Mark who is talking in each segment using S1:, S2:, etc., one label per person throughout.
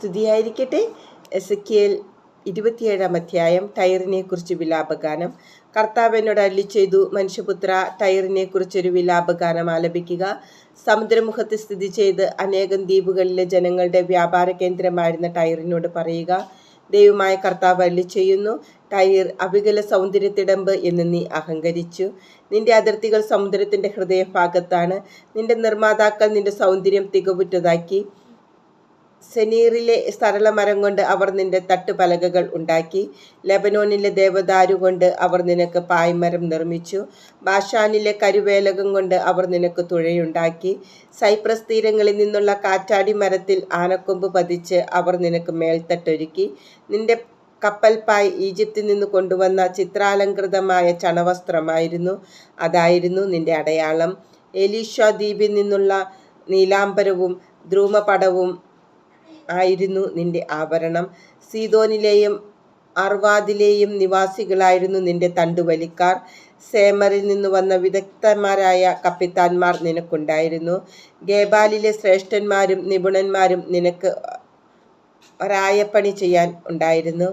S1: സ്തുതിയായിരിക്കട്ടെ. S K L ഇരുപത്തിയേഴാം അധ്യായം ടയറിനെ കുറിച്ച് വിലാപഗാനം. കർത്താവിനോട് അല്ലി ചെയ്തു മനുഷ്യപുത്ര ടയറിനെ കുറിച്ചൊരു വിലാപഗാനം ആലപിക്കുക. സമുദ്രമുഖത്ത് സ്ഥിതി ചെയ്ത് അനേകം ദ്വീപുകളിലെ ജനങ്ങളുടെ വ്യാപാര കേന്ദ്രമായിരുന്ന ടയറിനോട് പറയുക. ദൈവമായ കർത്താവ് അല്ലി ചെയ്യുന്നു ടൈർ അവികല സൗന്ദര്യത്തിടമ്പ് എന്ന് നീ അഹങ്കരിച്ചു. നിന്റെ അതിർത്തികൾ സമുദ്രത്തിന്റെ ഹൃദയഭാഗത്താണ്. നിന്റെ നിർമ്മാതാക്കൾ നിന്റെ സൗന്ദര്യം തികവുറ്റതാക്കി. സെനീറിലെ സരളമരം കൊണ്ട് അവർ നിന്റെ തട്ടുപലകകൾ ഉണ്ടാക്കി. ലെബനോനിലെ ദേവദാരു കൊണ്ട് അവർ നിനക്ക് പായ്മരം നിർമ്മിച്ചു. ബാഷാനിലെ കരുവേലകം കൊണ്ട് അവർ നിനക്ക് തുഴയുണ്ടാക്കി. സൈപ്രസ് തീരങ്ങളിൽ നിന്നുള്ള കാറ്റാടി മരത്തിൽ ആനക്കൊമ്പ് പതിച്ച് അവർ നിനക്ക് മേൽത്തട്ടൊരുക്കി. നിന്റെ കപ്പൽപ്പായ് ഈജിപ്തിൽ നിന്ന് കൊണ്ടുവന്ന ചിത്രാലങ്കൃതമായ ചണവസ്ത്രമായിരുന്നു. അതായിരുന്നു നിന്റെ അടയാളം. എലീഷ ദ്വീപിൽ നിന്നുള്ള നീലാംബരവും ധ്രൂമപടവും ആയിരുന്നു നിന്റെ ആവരണം. സീതോനിലെയും അർവാദിലെയും നിവാസികളായിരുന്നു നിന്റെ തണ്ടുവലിക്കാർ. സേമറിൽ നിന്ന് വന്ന വിദഗ്ധന്മാരായ കപ്പിത്താന്മാർ നിനക്കുണ്ടായിരുന്നു. ഗേബാലിലെ ശ്രേഷ്ഠന്മാരും നിപുണന്മാരും നിനക്ക് ഒരായപ്പണി ചെയ്യാൻ ഉണ്ടായിരുന്നു.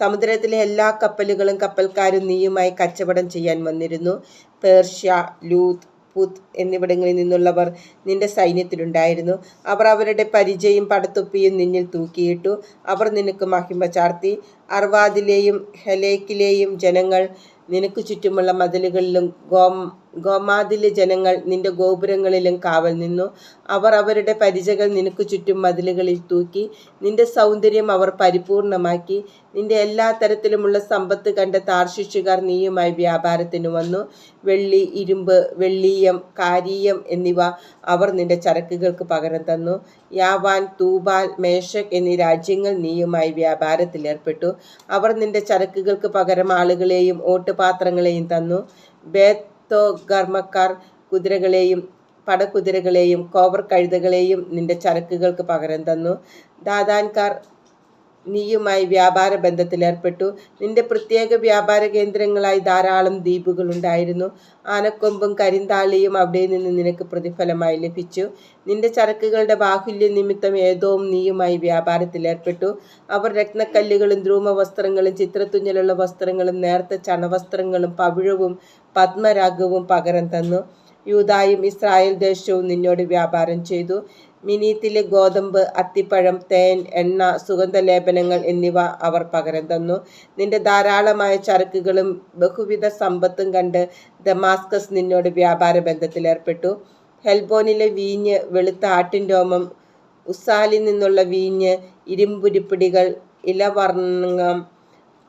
S1: സമുദ്രത്തിലെ എല്ലാ കപ്പലുകളും കപ്പൽക്കാരും നീയുമായി കച്ചവടം ചെയ്യാൻ വന്നിരുന്നു. പേർഷ്യ ലൂത്ത് പുത് എന്നിവിടങ്ങളിൽ നിന്നുള്ളവർ നിന്റെ സൈന്യത്തിലുണ്ടായിരുന്നു. അവർ അവരുടെ പരിചയം പടത്തൊപ്പിയും നിന്നിൽ തൂക്കിയിട്ടു. അവർ നിനക്ക് മഹിമ ചാർത്തി. അർവാദിലെയും ഹെലേക്കിലെയും ജനങ്ങൾ നിനക്ക് ചുറ്റുമുള്ള മതിലുകളിലും ഗോം ഗോമാതിലെ ജനങ്ങൾ നിന്റെ ഗോപുരങ്ങളിലും കാവൽ നിന്നു. അവർ അവരുടെ പരിചകൾ നിനക്ക് ചുറ്റും മതിലുകളിൽ തൂക്കി. നിന്റെ സൗന്ദര്യം അവർ പരിപൂർണമാക്കി. നിന്റെ എല്ലാ തരത്തിലുമുള്ള സമ്പത്ത് കണ്ട താർശിഷുകാർ നീയുമായി വ്യാപാരത്തിന് വന്നു. വെള്ളി ഇരുമ്പ് വെള്ളീയം കാരീയം എന്നിവ അവർ നിന്റെ ചരക്കുകൾക്ക് പകരം തന്നു. യാവാൻ തൂബാൽ മേശക് എന്നീ രാജ്യങ്ങൾ നീയുമായി വ്യാപാരത്തിലേർപ്പെട്ടു അവർ നിന്റെ ചരക്കുകൾക്ക് പകരം ആളുകളെയും ഓട്ടുപാത്രങ്ങളെയും തന്നു. ബേത്തോ ഗർമ്മക്കാർ കുതിരകളെയും പടകുതിരകളെയും കോവർ കഴുതകളെയും നിന്റെ ചരക്കുകൾക്ക് പകരം തന്നു. ദാദാൻകാർ നീയുമായി വ്യാപാര ബന്ധത്തിലേർപ്പെട്ടു നിന്റെ പ്രത്യേക വ്യാപാര കേന്ദ്രങ്ങളായി ധാരാളം ദ്വീപുകൾ ഉണ്ടായിരുന്നു. ആനക്കൊമ്പും കരിന്താളിയും അവിടെ നിന്ന് നിനക്ക് പ്രതിഫലമായി ലഭിച്ചു. നിന്റെ ചരക്കുകളുടെ ബാഹുല്യ നിമിത്തം ഏതോ നീയുമായി വ്യാപാരത്തിലേർപ്പെട്ടു അവർ രത്നക്കല്ലുകളും ധ്രൂമ വസ്ത്രങ്ങളും ചിത്രത്തുഞ്ഞലുള്ള വസ്ത്രങ്ങളും നേർത്ത ചണവസ്ത്രങ്ങളും പവിഴവും പത്മരാഗവും പകരം തന്നു. യൂതായും ഇസ്രായേൽ ദേശവും നിന്നോട് വ്യാപാരം ചെയ്തു. മിനീത്തിലെ ഗോതമ്പ് അത്തിപ്പഴം തേൻ എണ്ണ സുഗന്ധലേപനങ്ങൾ എന്നിവ അവർ പകരം തന്നു. നിന്റെ ധാരാളമായ ചരക്കുകളും ബഹുവിധ സമ്പത്തും കണ്ട് ദമാസ്കസ് നിന്നോട് വ്യാപാര ബന്ധത്തിലേർപ്പെട്ടു ഹെൽബോണിലെ വീഞ്ഞ് വെളുത്ത ആട്ടിൻ രോമം ഉസാലിൽ നിന്നുള്ള വീഞ്ഞ് ഇരുമ്പുരിപ്പിടികൾ ഇലവർണം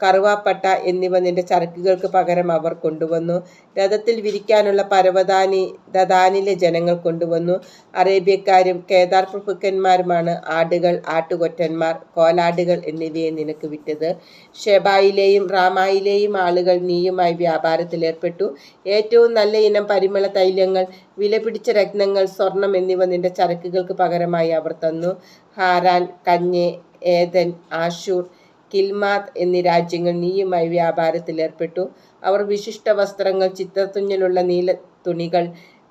S1: കറുവാപ്പട്ട എന്നിവ നിന്റെ ചരക്കുകൾക്ക് പകരം അവർ കൊണ്ടുവന്നു. രഥത്തിൽ വിരിക്കാനുള്ള പരവതാനി ദദാനിലെ ജനങ്ങൾ കൊണ്ടുവന്നു. അറേബ്യക്കാരും കേദാർ പ്രഭുക്കന്മാരുമാണ് ആടുകൾ ആട്ടുകൊറ്റന്മാർ കോലാടുകൾ എന്നിവയെ നിനക്ക് വിറ്റത്. ഷെബായിലെയും റാമായിലെയും ആളുകൾ നീയുമായി വ്യാപാരത്തിലേർപ്പെട്ടു ഏറ്റവും നല്ല ഇനം പരിമള തൈലങ്ങൾ വിലപിടിച്ച രത്നങ്ങൾ സ്വർണം എന്നിവ നിന്റെ ചരക്കുകൾക്ക് പകരമായി അവർ തന്നു. ഹാരാൻ കഞ്ഞെ ഏതൻ ആഷൂർ കിൽമാത് എന്നീ രാജ്യങ്ങൾ നീയുമായി വ്യാപാരത്തിൽ ഏർപ്പെട്ടു. അവർ വിശിഷ്ട വസ്ത്രങ്ങൾ ചിത്രത്തുഞ്ഞിലുള്ള നീല തുണികൾ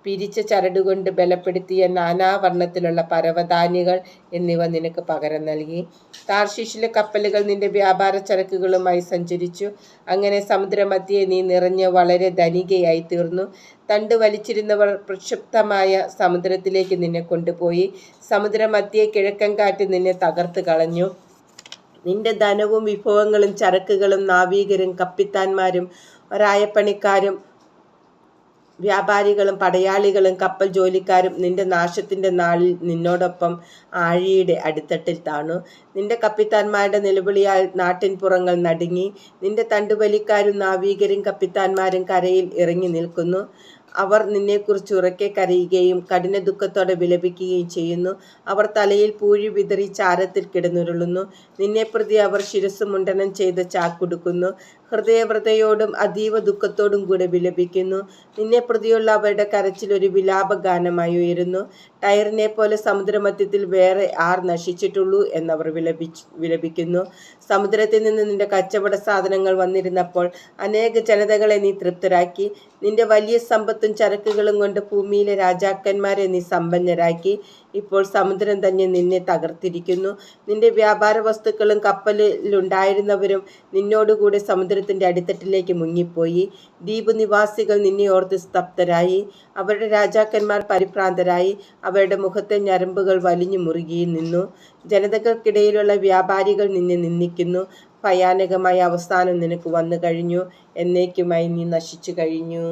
S1: പിരിച്ച ചരടുകൊണ്ട് ബലപ്പെടുത്തിയ നാനാവർണത്തിലുള്ള പരവധാന്യകൾ എന്നിവ നിനക്ക് പകരം നൽകി. താർശിഷിലെ കപ്പലുകൾ നിന്റെ വ്യാപാര ചരക്കുകളുമായി സഞ്ചരിച്ചു. അങ്ങനെ സമുദ്രമധ്യേ നീ നിറഞ്ഞ് വളരെ ധനികയായി തീർന്നു. തണ്ട് വലിച്ചിരുന്നവർ പ്രക്ഷുബ്ധമായ സമുദ്രത്തിലേക്ക് നിന്നെ കൊണ്ടുപോയി. സമുദ്രമധ്യേ കിഴക്കൻ കാറ്റ് നിന്നെ തകർത്ത് കളഞ്ഞു. നിന്റെ ധനവും വിഭവങ്ങളും ചരക്കുകളും നാവികരും കപ്പിത്താന്മാരും ഒരായപ്പണിക്കാരും വ്യാപാരികളും പടയാളികളും കപ്പൽ ജോലിക്കാരും നിന്റെ നാശത്തിന്റെ നാളിൽ നിന്നോടൊപ്പം ആഴിയുടെ അടിത്തട്ടിൽ താണു. നിന്റെ കപ്പിത്താന്മാരുടെ നിലവിളിയാൽ നാട്ടിൻ പുറങ്ങൾ നടുങ്ങി. നിന്റെ തണ്ടുവലിക്കാരും നാവികരും കപ്പിത്താന്മാരും കരയിൽ ഇറങ്ങി നിൽക്കുന്നു. അവർ നിന്നെക്കുറിച്ച് ഉറക്കെ കരയുകയും കഠിന ദുഃഖത്തോടെ വിലപിക്കുകയും ചെയ്യുന്നു. അവർ തലയിൽ പൂഴി വിതറി ചാരത്തിൽ കിടന്നുരുളുന്നു. നിന്നെ പ്രതി അവർ ശിരസ് മുണ്ടനം ചെയ്ത് ചാക്കുടുക്കുന്നു. ഹൃദയവ്രതയോടും അതീവ ദുഃഖത്തോടും കൂടെ വിലപിക്കുന്നു. നിന്നെ പ്രതിയുള്ള അവരുടെ കരച്ചിൽ ഒരു വിലാപ ഗാനമായി ഉയരുന്നു. ടയറിനെ പോലെ സമുദ്രമധ്യത്തിൽ വേറെ ആർ നശിച്ചിട്ടുള്ളൂ എന്നവർ വിലപിച്ച് വിലപിക്കുന്നു. സമുദ്രത്തിൽ നിന്ന് നിന്റെ കച്ചവട സാധനങ്ങൾ വന്നിരുന്നപ്പോൾ അനേക ജനതകളെ നീ തൃപ്തരാക്കി. നിന്റെ വലിയ സമ്പത്തും ചരക്കുകളും കൊണ്ട് ഭൂമിയിലെ രാജാക്കന്മാരെ നീ സമ്പന്നരാക്കി. ഇപ്പോൾ സമുദ്രം തന്നെ നിന്നെ തകർത്തിരിക്കുന്നു. നിന്റെ വ്യാപാര വസ്തുക്കളും കപ്പലിലുണ്ടായിരുന്നവരും നിന്നോടുകൂടെ സമുദ്രത്തിന്റെ അടിത്തട്ടിലേക്ക് മുങ്ങിപ്പോയി. ദ്വീപ് നിവാസികൾ നിന്നെ ഓർത്ത് സ്തബ്ധരായി. അവരുടെ രാജാക്കന്മാർ പരിഭ്രാന്തരായി. അവരുടെ മുഖത്തെ ഞരമ്പുകൾ വലിഞ്ഞു മുറുകി നിന്നു. ജനതകൾക്കിടയിലുള്ള വ്യാപാരികൾ നിന്നെ നിന്ദിക്കുന്നു. ഭയാനകമായ അവസാനം നിനക്ക് വന്നു കഴിഞ്ഞു എന്നേക്കുമായി നീ നശിച്ചു കഴിഞ്ഞു.